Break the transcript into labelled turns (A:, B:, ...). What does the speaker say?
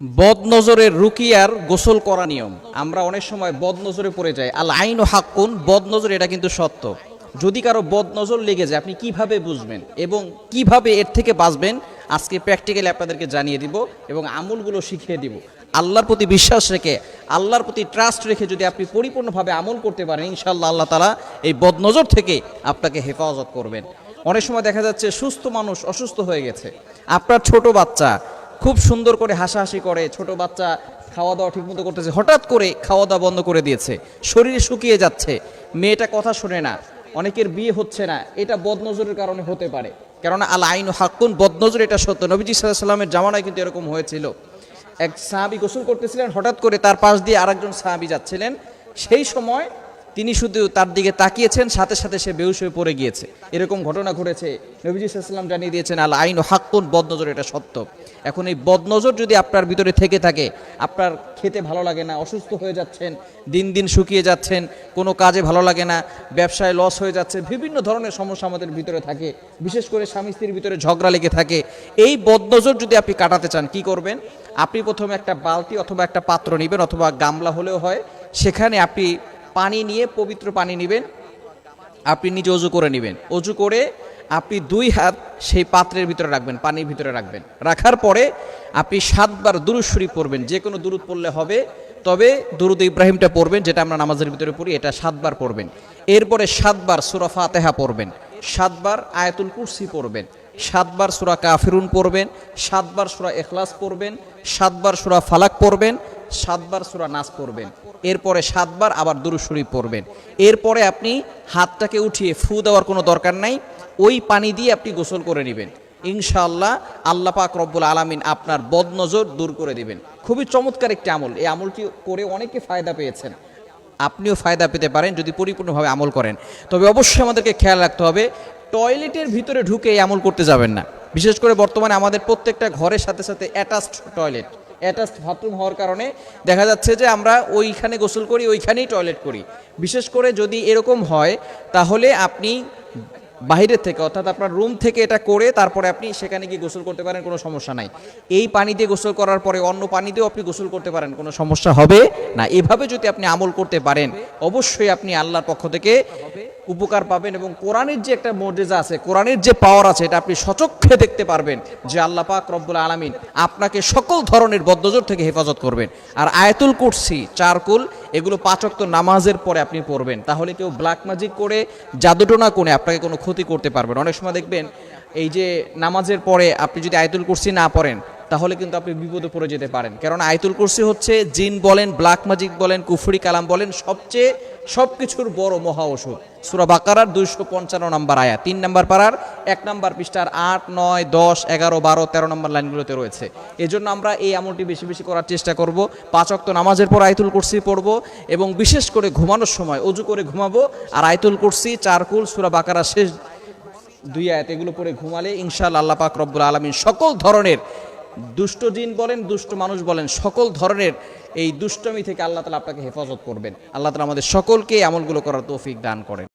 A: বদনজরের রুকিয়ার গোসল করা নিয়ম। আমরা অনেক সময় বদনজরে পড়ে যাই। আল আইন হাক্কুন, বদনজর এটা কিন্তু সত্য। যদি কারও বদনজর লেগে যায়, আপনি কীভাবে বুঝবেন এবং কীভাবে এর থেকে বাঁচবেন, আজকে প্র্যাকটিক্যালি আপনাদেরকে জানিয়ে দিব এবং আমলগুলো শিখিয়ে দিব। আল্লাহর প্রতি বিশ্বাস রেখে, আল্লাহর প্রতি ট্রাস্ট রেখে যদি আপনি পরিপূর্ণভাবে আমল করতে পারেন, ইনশাআল্লাহ আল্লাহ তালা এই বদনজর থেকে আপনাকে হেফাজত করবেন। অনেক সময় দেখা যাচ্ছে সুস্থ মানুষ অসুস্থ হয়ে গেছে। আপনার ছোট বাচ্চা খুব সুন্দর করে হাসাহাসি করে, ছোট বাচ্চা খাওয়া দাওয়া ঠিকমতো করতেছে, হঠাৎ করে খাওয়া দাওয়া বন্ধ করে দিয়েছে, শরীরে শুকিয়ে যাচ্ছে, মেয়েটা কথা শোনে না, অনেকের বিয়ে হচ্ছে না, এটা বদনজরের কারণে হতে পারে, কেননা আল আইন হাক্কুন, বদনজর এটা সত্য, নবীজি সাল্লামের জামানায় কিন্তু এরকম হয়েছিল, এক সাহাবি গোসল করতেছিলেন, হঠাৎ করে তার পাশ দিয়ে আরেকজন সাহাবি যাচ্ছিলেন, সেই সময় তিনি শুধু তার দিকে তাকিয়েছেন, সাথে সাথে সে বেহুশ হয়ে পড়ে গিয়েছে। এরকম ঘটনা ঘটেছে। নবীজি সাল্লাম জানিয়ে দিয়েছেন, আল আইন হাক্কুন, বদনজর এটা সত্য। এখন এই বদনজর যদি আপনার ভিতরে থেকে থাকে, আপনার খেতে ভালো লাগে না, অসুস্থ হয়ে যাচ্ছেন, দিন দিন শুকিয়ে যাচ্ছেন, কোনো কাজে ভালো লাগে না, ব্যবসায় লস হয়ে যাচ্ছে, বিভিন্ন ধরনের সমস্যা আমাদের ভিতরে থাকে, বিশেষ করে স্বামী স্ত্রীর ভিতরে ঝগড়া লেগে থাকে, এই বদনজর যদি আপনি কাটাতে চান, কি করবেন? আপনি প্রথমে একটা বালতি অথবা একটা পাত্র নেবেন, অথবা গামলা হলেও হয়, সেখানে আপনি পানি নিয়ে পবিত্র পানি নেবেন, আপনি নিজে অজু করে নেবেন। অজু করে আপনি দুই হাত সেই পাত্রের ভিতরে রাখবেন, পানির ভিতরে রাখবেন। রাখার পরে আপনি সাতবার দুরুদ শরীফ পড়বেন, যে কোনো দুরুদ পড়লে হবে, তবে দুরুদ ইব্রাহিমটা পড়বেন, যেটা আমরা নামাজের ভিতরে পড়ি, এটা সাতবার পড়বেন। এরপরে সাতবার সুরা ফাতেহা পড়বেন, সাতবার আয়াতুল কুরসি পড়বেন, সাতবার সুরা কাফিরুন পড়বেন, সাতবার সুরা এখলাস পড়বেন, সাতবার সুরা ফালাক পড়বেন সাতবার সুরা নাচ পড়বেন। এরপরে সাতবার আবার দুরু শরীফ পড়বেন। এরপরে আপনি হাতটাকে উঠিয়ে ফু দেওয়ার কোনো দরকার নাই, ওই পানি দিয়ে আপনি গোসল করে নেবেন। ইনশাআল্লাহ আল্লাহ পাক রব্বুল আলামিন আপনার বদনজর দূর করে দিবেন। খুবই চমৎকার একটি আমল। এই আমলটি করে অনেকে ফায়দা পেয়েছেন। আপনিও ফায়দা পেতে পারেন যদি পরিপূর্ণভাবে আমল করেন। তবে অবশ্যই আমাদেরকে খেয়াল রাখতে হবে, টয়লেটের ভিতরে ঢুকে এই আমল করতে যাবেন না। বিশেষ করে বর্তমানে আমাদের প্রত্যেকটা ঘরের সাথে সাথে অ্যাটাচড টয়লেট। অ্যাটাচড বাথরুম হওয়ার কারণে দেখা যাচ্ছে যে আমরা ওইখানে গোসল করি, ওইখানেই টয়লেট করি। বিশেষ করে যদি এরকম হয়, তাহলে আপনি বাইরের থেকে, অর্থাৎ আপনার রুম থেকে এটা করে তারপরে আপনি সেখানে গিয়ে গোসল করতে পারেন, কোনো সমস্যা নাই। এই পানি দিয়ে গোসল করার পরে অন্য পানি দিয়েও আপনি গোসল করতে পারেন, কোনো সমস্যা হবে না। এভাবে যদি আপনি আমল করতে পারেন, অবশ্যই আপনি আল্লাহর পক্ষ থেকে উপকার পাবেন এবং কোরআনের যে একটা মর্যাদা আছে, কোরআনের যে পাওয়ার আছে, এটা আপনি সচক্ষে দেখতে পারবেন যে আল্লাহ পাক রব্বুল আলমিন আপনাকে সকল ধরনের বদ্ধজোর থেকে হেফাজত করবেন। আর আয়াতুল কুরসি চারকুল এগুলো পাচক্ত নামাজের পরে আপনি পড়বেন। তাহলে কেউ ব্ল্যাক ম্যাজিক করে, জাদুটোনা কোণে আপনাকে কোনো ক্ষতি করতে পারবেন। অনেক সময় দেখবেন এই যে নামাজের পরে আপনি যদি আয়তুল কুরসি না পড়েন, তাহলে কিন্তু আপনি বিপদে পড়ে যেতে পারেন। কারণ আয়তুল কুরসি হচ্ছে জিন বলেন, ব্ল্যাক ম্যাজিক বলেন, কুফুরি কালাম বলেন, সবচেয়ে সব কিছুর বড় মহা ওষুধ। সুরা বাকারার দুইশো পঞ্চান্ন নম্বর আয়া। তিন নম্বর পাড়ার, এক নম্বর পৃষ্ঠার আট, নয়, দশ, এগারো, বারো, তেরো নম্বর লাইনগুলোতে রয়েছে। এজন্য আমরা এই আমলটি বেশি বেশি করার চেষ্টা করব। পাঁচ অক্ত নামাজের পর আয়তুল কুরসি পড়ব এবং বিশেষ করে ঘুমানোর সময় অজু করে ঘুমাবো। আর আয়তুল কুরসি, চারকুল, সুরা বাকারা শেষ দুই আয়াত, এগুলো পরে ঘুমালে ইনশাল আল্লাহ পাক রব্বুল আলমিন সকল ধরনের দুষ্ট জিন বলেন, দুষ্ট মানুষ বলেন, সকল ধরনের এই দুষ্টমি থেকে আল্লাহ তালা আপনাকে হেফাজত করবেন। আল্লাহ তালা আমাদের সকলকে আমলগুলো করার তৌফিক দান করেন।